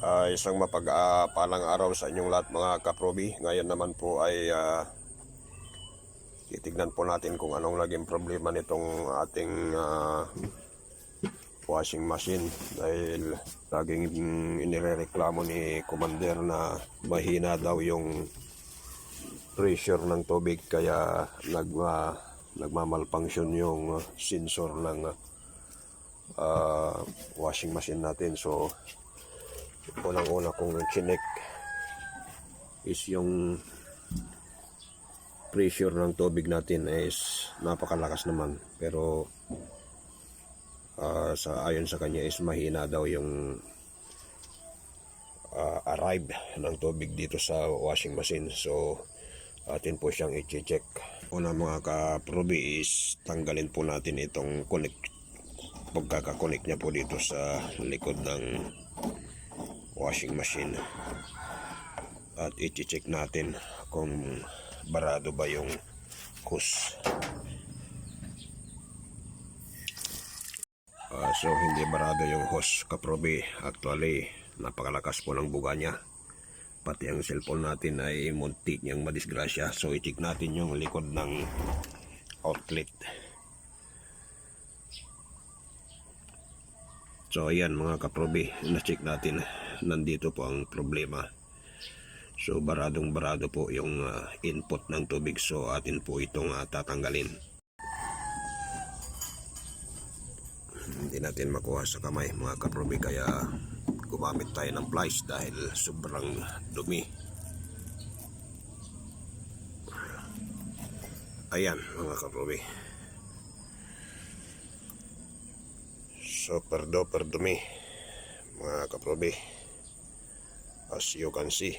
Ah, isang mapag-apalang araw sa inyong lahat mga kaprobi. Ngayon naman po ay ah, titignan po natin kung anong naging problema nitong ating ah, washing machine dahil laging inireklamo ni Commander na mahina daw yung pressure ng tubig kaya nag ah, nagmamalfunction yung sensor ng ah, washing machine natin so unang-una kong chinek is yung pressure ng tubig natin is napakalakas naman. Pero ah, sa ayon sa kanya is mahina daw yung ah, arrive ng tubig dito sa washing machine. So atin po siyang i-check. Una mga kaprobi is tanggalin po natin itong connect pagkakakonek niya po dito sa likod ng washing machine. At i-check natin kung barado ba yung hose. Ah, so hindi barado yung hose kaprobi actually napakalakas po ng buga niya. Pati ang cellphone natin ay muntik niyang madisgrasya. So i-check natin yung likod ng outlet. So ayan mga kaprobi, na-check natin. Nandito po ang problema. So baradong barado po yung ah, input ng tubig. So atin po itong ah, tatanggalin. Hindi natin makuha sa kamay mga kaprobi kaya gumamit tayo ng plies dahil sobrang dumi. Ayan mga kaprobi. super duper dumi mga kaprobi as you can see.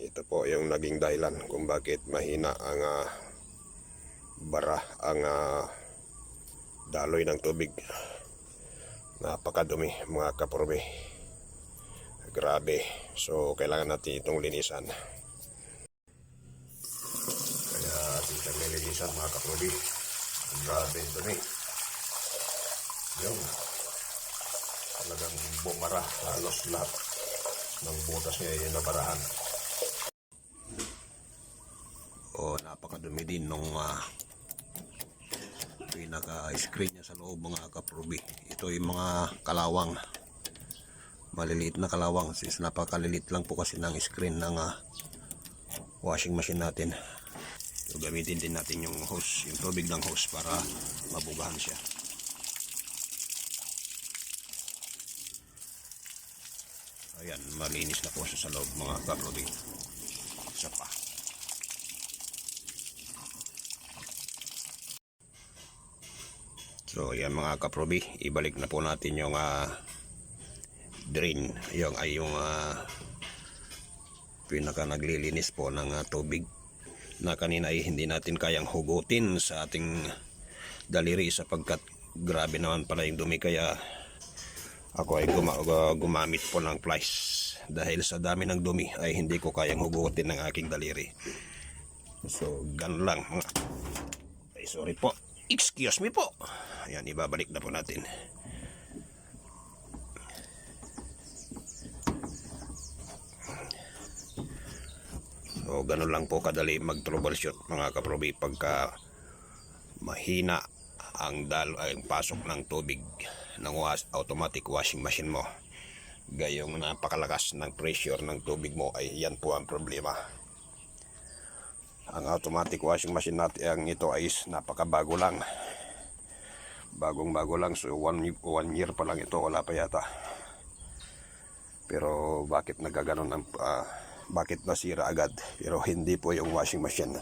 Ito po yung naging dahilan kung bakit mahina ang ah, bara ang ah, daloy ng tubig. Napakadumi mga kaprobi grabe. So kailangan natin itong linisan. Kaya ating siyang nilinisan mga kaprobi Grabe ito ni. Talagang bumara halos lahat ng butas niya ay nabarahan. O napakadumi din nung ah, pinaka-screen niya sa loob mga kaprubi. Ito yung mga kalawang. Maliliit na kalawang since napakalilit lang po kasi ng screen ng ah, washing machine natin. So gamitin din natin yung hose, yung tubig ng hose para mabugahan siya. Ayan, malinis na po siya sa loob mga kaprodi. Isa pa. So ayan mga kaprobi, ibalik na po natin yung ah, drain, yung ay yung ah, pinaka naglilinis po ng ah, tubig na kanina ay hindi natin kayang hugutin sa ating daliri sapagkat grabe naman pala yung dumi kaya ako ay guma- gu- gumamit po ng plies dahil sa dami ng dumi ay hindi ko kayang hugutin ng aking daliri. So ganun lang. Mga ay sorry po. Excuse me po. Ayan ibabalik na po natin. So, ganun lang po kadali mag-troubleshoot mga kaprobi pagka mahina ang dal ay pasok ng tubig ng was, automatic washing machine mo. Gayong napakalakas ng pressure ng tubig mo ay yan po ang problema. Ang automatic washing machine natin ang ito ay napakabago lang. Bagong bago lang so one, one year pa lang ito wala pa yata. Pero bakit nagaganon ang ah, bakit nasira agad pero hindi po yung washing machine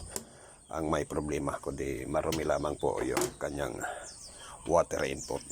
ang may problema kundi marumi lamang po yung kanyang water input.